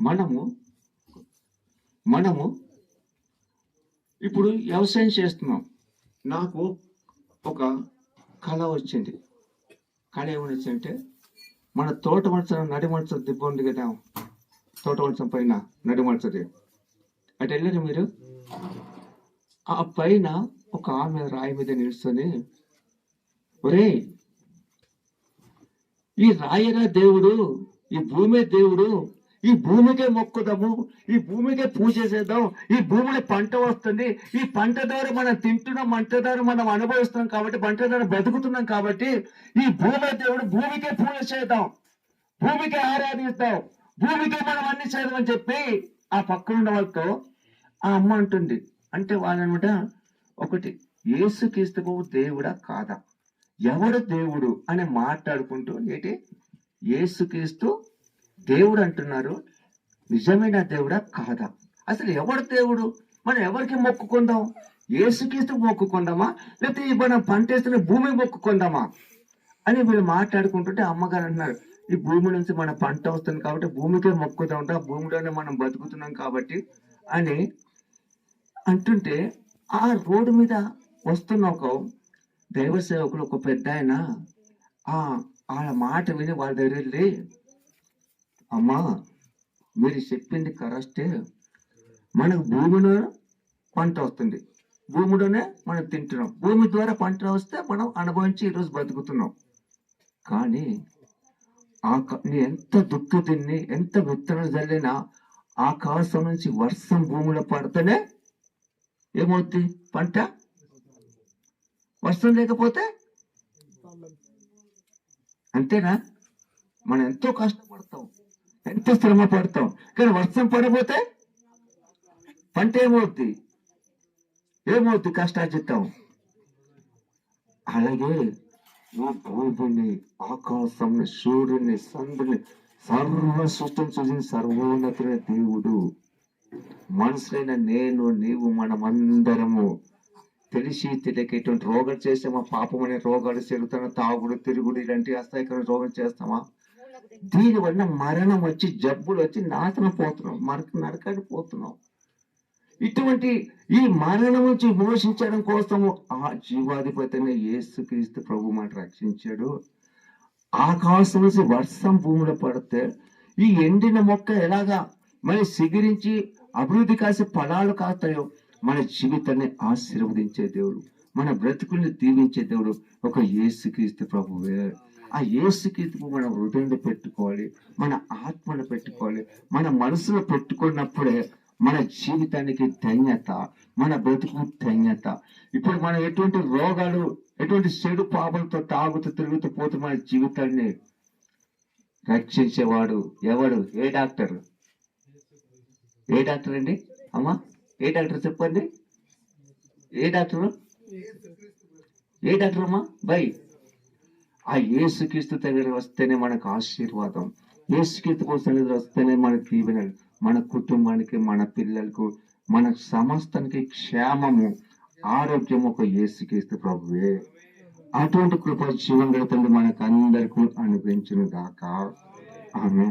మనము మనము ఇప్పుడు వ్యవసాయం చేస్తున్నాం. నాకు ఒక కళ వచ్చింది. కళ ఏమని వచ్చిందంటే మన తోట మంచం నడి దిబ్బ ఉంది కదా తోట మంచం పైన నడిమంచది అటు వెళ్ళారు మీరు? ఆ పైన ఒక ఆమె రాయి మీద నిలుస్తుంది. ఒరే ఈ రాయరా దేవుడు ఈ భూమే దేవుడు ఈ భూమికే మొక్కుదాము ఈ భూమికే పూజ చేద్దాం ఈ భూమిని పంట వస్తుంది ఈ పంట ద్వారా మనం తింటున్నాం పంట ద్వారా మనం అనుభవిస్తున్నాం కాబట్టి పంట ద్వారా బతుకుతున్నాం కాబట్టి ఈ భూమి దేవుడు భూమికే పూజ చేద్దాం భూమికే ఆరాధిస్తాం భూమికే మనం అన్ని చేద్దామని చెప్పి ఆ పక్కన ఉన్న వాళ్ళతో ఆ అమ్మ అంటుంది. అంటే వాళ్ళనమాట ఒకటి యేసుక్రీస్తుకు దేవుడా కాదా? ఎవడు దేవుడు? అని మాట్లాడుకుంటూ ఏంటి? ఏసుక్రీస్తు దేవుడు అంటున్నారు నిజమైన దేవుడా కాదా? అసలు ఎవడు దేవుడు? మనం ఎవరికి మొక్కుకుందాం? ఏసుక్రీస్తు మొక్కుకుందామా? లేకపోతే మనం పంటేస్తున్న భూమి మొక్కుకుందామా? అని వీళ్ళు మాట్లాడుకుంటుంటే అమ్మగారు అంటున్నారు ఈ భూమి నుంచి మన పంట వస్తుంది కాబట్టి భూమికే మొక్కుతా ఉంటాం భూమిలోనే మనం బతుకుతున్నాం కాబట్టి అని అంటుంటే ఆ రోడ్డు మీద వస్తున్న ఒక దైవ సేవకులు ఒక పెద్ద ఆయన ఆ వాళ్ళ మాట విని వాళ్ళ దగ్గర వెళ్ళి అమ్మా మీరు చెప్పింది కరెక్టే. మనకు భూమిలో పంట వస్తుంది. భూమిలోనే మనం తింటున్నాం. భూమి ద్వారా పంట వస్తే మనం అనుభవించి ఈరోజు బతుకుతున్నాం. కానీ ఆ క- ఎంత దుఃఖ తిన్ని ఎంత విత్తనాలు చల్లినా ఆకాశం నుంచి వర్షం భూమిలో పడితేనే ఏమవుద్ది పంట? వర్షం లేకపోతే? అంతేనా? మనం ఎంతో కష్టపడతాం. ఎంత శ్రమ పడతాం. కానీ వర్షం పడిపోతే పంట ఏమవుద్ది? ఏమవుద్ది కష్టాచిత్తం అలాగే ఈ భూమిని ఆకాశంని సూర్యుని చంద్రుని సర్వ సృష్టిని చూసిన సర్వోన్నతుడైన దేవుడు మనుషులైన నేను నీవు మనమందరము తెలిసి తెలియక ఎటువంటి రోగాలు చేసామా? పాపం అనే రోగాలు చెడుతున్న తాగుడు తిరుగుడు ఇలాంటి అస్థాయికరమైన రోగం చేస్తామా? దీని వల్ల మరణం వచ్చి జబ్బులు వచ్చి నాశనం పోతున్నాం మరక నరకడి పోతున్నాం ఇటువంటి ఈ మరణం నుంచి మోషించడం కోసము ఆ జీవాధిపతిని యేసుక్రీస్తు ప్రభు మాట రక్షించాడు. ఆకాశం నుంచి వర్షం భూమిలో పడితే ఈ ఎండిన మొక్క ఎలాగా మరి సిగిరించి అభివృద్ధి కాసే ఫలాలు కాస్తాయో మన జీవితాన్ని ఆశీర్వదించే దేవుడు మన బ్రతుకుల్ని దీవించే దేవుడు ఒక యేసుక్రీస్తు ప్రభువే. ఆ యేసుక్రీస్తుకు మనం హృదయంలో పెట్టుకోవాలి మన ఆత్మను పెట్టుకోవాలి మన మనసులో పెట్టుకున్నప్పుడే మన జీవితానికి ధన్యత మన బ్రతుకు ధన్యత. ఇప్పుడు మనం ఎటువంటి రోగాలు ఎటువంటి చెడు పాపలతో తాగుతూ తిరుగుతూ పోతూ మన జీవితాన్ని రక్షించేవాడు ఎవడు? ఏ డాక్టర్? ఏ డాక్టర్ అండి? అమ్మా ఏ డాక్టర్ చెప్పండి? ఏ డాక్టర్? ఏ డాక్టర్ అమ్మా బై. ఆ యేసుక్రీస్తు దగ్గర వస్తేనే మనకు ఆశీర్వాదం. యేసుక్రీస్తు కోసం వస్తేనే మనకు దీవెనలు మన కుటుంబానికి మన పిల్లలకు మన సమస్తానికి క్షేమము ఆరోగ్యం ఒక యేసుక్రీస్తు ప్రభువే. అటువంటి కృప జీవం గడతండి మనకు అందరికీ అనిపించును గాక. ఆమె